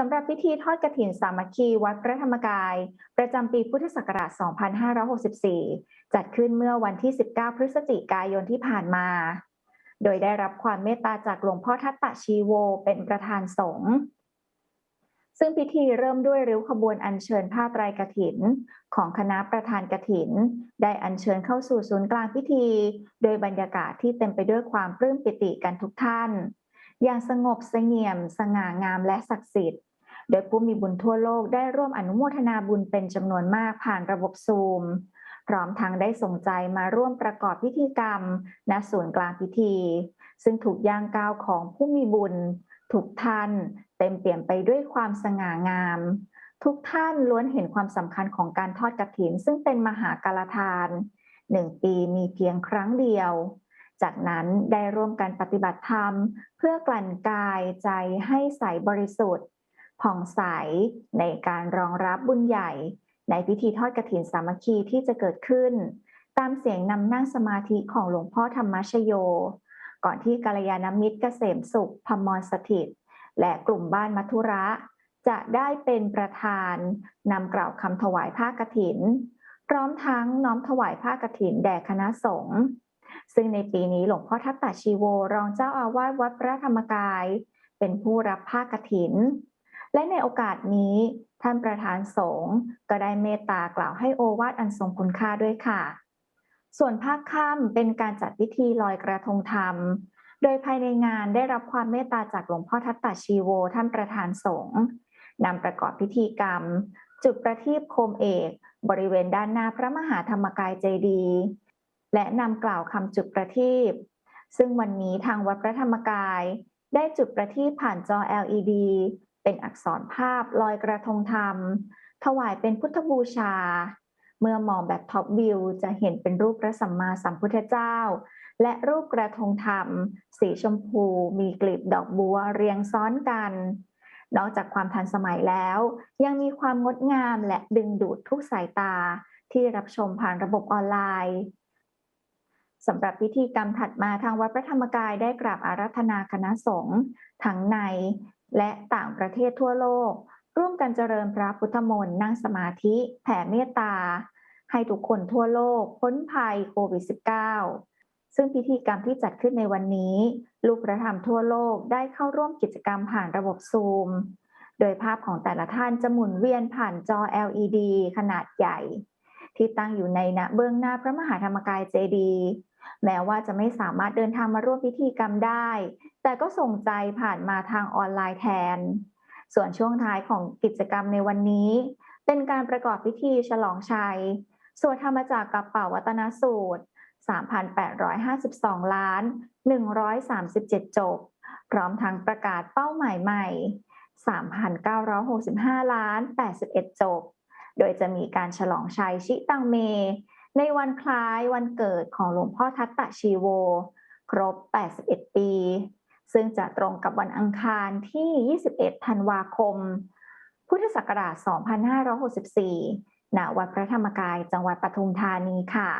สำหรับพิธีทอดกฐินสามัคคีวัดพระธรรมกาย ประจำปีพุทธศักราช 2564 จัดขึ้นเมื่อวันที่ 19 พฤศจิกายนที่ผ่านมา โดยได้รับความเมตตาจากหลวงพ่อทัตตะชีโวเป็นประธานสงฆ์ซึ่งพิธีเริ่มด้วยริ้วขบวนอัญเชิญผ้าไตรกฐิน ของคณะประธานกฐิน ได้อัญเชิญเข้าสู่ศูนย์กลางพิธี โดยบรรยากาศที่เต็มไปด้วยความปลื้มปิติกันทุกท่าน อย่างสงบเสงี่ยม สง่างามและศักดิ์สิทธิ์ โดยผู้มีบุญทั่วโลกได้ร่วมอนุโมทนาบุญเป็นจำนวนมากผ่านระบบซูม พร้อมทั้งได้ส่งใจมาร่วมประกอบพิธีกรรม ณศูนย์กลางพิธี ซึ่งถูกย่างก้าวของผู้มีบุญ ทุกท่านเต็มเปี่ยมไปด้วยความสง่างาม ทุกท่านล้วนเห็นความสำคัญของการทอดกฐิน ซึ่งเป็นมหากาลทานหนึ่งปีมีเพียงครั้งเดียว จากนั้นได้ร่วมกันปฏิบัติธรรม เพื่อกลั่นกายใจให้ใสบริสุทธิ์ ผ่องใสในการรองรับบุญใหญ่ ในพิธีทอดกฐินสามัคคีที่จะเกิดขึ้น ตามเสียงนำนั่งสมาธิของหลวงพ่อธรรมชโย ก่อนที่กัลยาณมิตรเกษมสุขพมรสถิต และกลุ่มบ้านมัทุระ จะได้เป็นประธานนำกล่าวคำถวายผ้ากฐิน พร้อมทั้งน้อมถวายผ้ากฐินแด่คณะสงฆ์ซึ่งในปีนี้หลวงพ่อทัตตาชีโวรองเจ้าอาวาสวัดพระธรรมกาย เป็นผู้รับผ้ากฐิน และในโอกาสนี้ ท่านประธานสงฆ์ก็ได้เมตตากล่าวให้โอวาทอันทรงคุณค่าด้วยค่ะ ส่วนภาคค่ำเป็นการจัดพิธีลอยกระทงธรรม โดยภายในงานได้รับความเมตตาจากหลวงพ่อทัตตาชีโว ท่านประธานสงฆ์นำประกอบพิธีกรรม จุดประทีปโคมเอก บริเวณด้านหน้าพระมหาธรรมกายเจดีย์และนำกล่าวคำจุดประทีปซึ่งวันนี้ทางวัดพระธรรมกาย ได้จุดประทีปผ่านจอ LED เป็นอักษรภาพลอยกระทงธรรม ถวายเป็นพุทธบูชา เมื่อมองแบบท็อปวิวจะเห็นเป็นรูปพระสัมมาสัมพุทธเจ้า และรูปกระทงธรรม สีชมพู มีกลีบดอกบัวเรียงซ้อนกัน นอกจากความทันสมัยแล้ว ยังมีความงดงามและดึงดูดทุกสายตาที่รับชมผ่านระบบออนไลน์สำหรับพิธีกรรมถัดมาทางวัดพระธรรมกายได้กราบอาราธนาคณะสงฆ์ทั้งใน และต่างประเทศทั่วโลก ร่วมกันเจริญพระพุทธมนต์นั่งสมาธิแผ่เมตตา ให้ทุกคนทั่วโลกพ้นภัยโควิด -19 ซึ่งพิธีกรรมที่จัดขึ้นในวันนี้ ลูกพระธรรมทั่วโลกได้เข้าร่วมกิจกรรมผ่านระบบซูม โดยภาพของแต่ละท่านจะหมุนเวียนผ่านจอ LED ขนาดใหญ่ ที่ตั้งอยู่ในณเบื้องหน้าพระมหาธรรมกายเจดี แม้ว่าจะไม่สามารถเดินทางมาร่วมพิธีกรรมได้ แต่ก็ส่งใจผ่านมาทางออนไลน์แทน ส่วนช่วงท้ายของกิจกรรมในวันนี้ เป็นการประกอบพิธีฉลองชัย สวดธรรมจากกับเป่าวัตนสูตร 3,852 ล้าน 137 จบ พร้อมทั้งประกาศเป้าหมายใหม่ 3,965 ล้าน 81 จบ โดยจะมีการฉลองชัยชิตังเม ในวันคล้ายวันเกิดของหลวงพ่อทัตตะชีโว ครบ 81 ปี ซึ่งจะตรงกับวันอังคารที่ 21 ธันวาคม พุทธศักราช 2564 ณ วัดพระธรรมกายจังหวัดปทุมธานีค่ะ